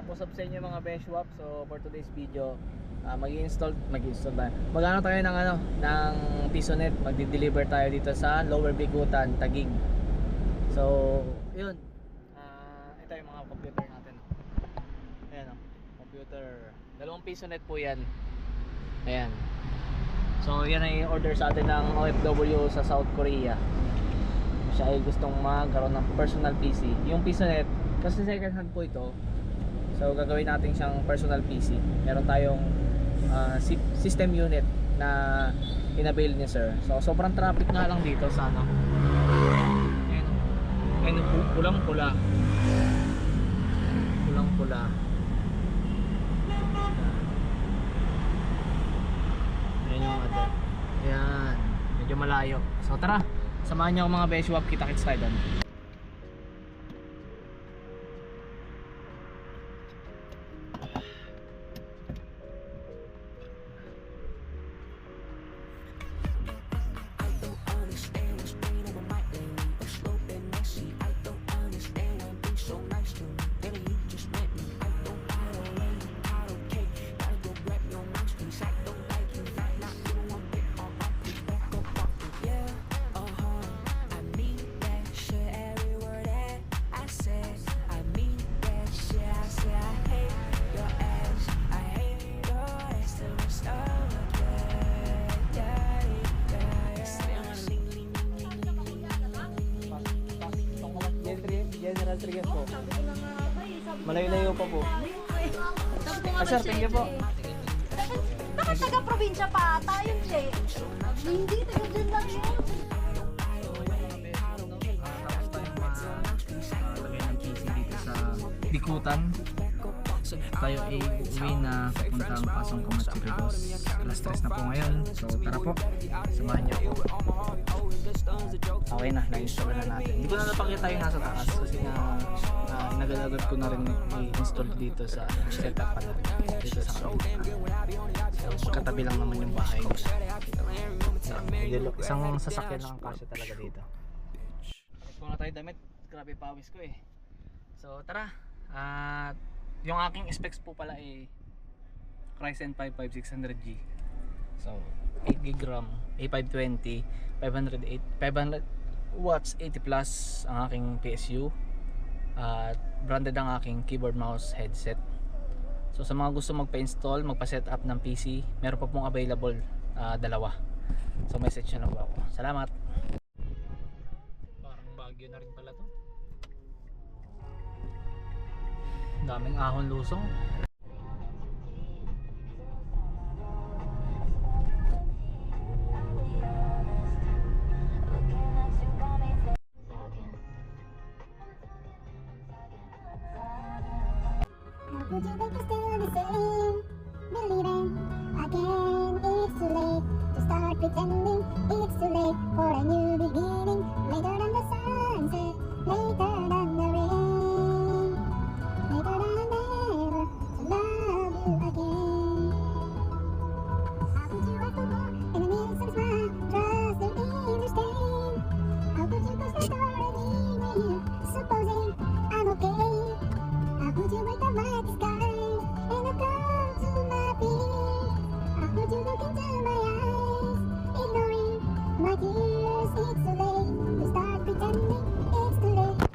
what's up, sa inyo mga benchwap. So for today's video, uh, mag-install, mag-install tayo. Magano tayo ng ano, ng Pisonet. Magdi-deliver tayo dito sa Lower Bigutan, Tagig. So, yun. Ah, ito yung mga computer natin. Ayan o, computer. Dalawang Pisonet po yan. Ayan. So, yan ay order sa atin ng OFW sa South Korea. Siya ay gustong magkaroon ng personal PC. Yung Pisonet, kasi second hand po ito. So, gagawin natin siyang personal PC. Meron tayong si- system unit na inabail ni sir. So, sobrang traffic nga lang dito sa ano. Ayan. Ayan, pu- pulang-pula. Pulang-pula. Ayan yung other. Ayan. Medyo malayo. So, tara. Samahan niyo ako mga Beshwap. Kita-kits tayo doon. General Trias po. Malayo-layo pa po. Ah, sir, thank you po. Bakit taga-probinsya pa ata yun, Che? Hindi, taga dyan lang yun. Bikutan. Tayo ay uuwi na papuntang Pasong Kamatsirigos. Alas 3 na po ngayon. So tara po. Samahan niyo ako. Okay na, na-install na natin. Hindi ko na napakita yung nasa taas kasi nga uh, nagalagad ko na rin i-install dito sa setup pala. Dito sa kabila. So, katabi lang naman yung bahay. Isang sasakyan lang ang kasya talaga dito. Ko na tayo damit. Grabe pawis ko eh. So tara. At yung aking specs po pala ay Ryzen 5 5600G. So 8 GB RAM, A520, 508 500 watts 80 plus ang aking PSU. At branded ang aking keyboard mouse headset. So sa mga gusto magpa-install, magpa-set up ng PC, meron pa pong available ah, dalawa. So message nyo na po ako. Salamat. Parang bagyo na rin pala to. daming ahon lusong Would you make us do the same? Believing again, it's too late to start pretending. It's too late for a new beginning. Later than the sunset, later.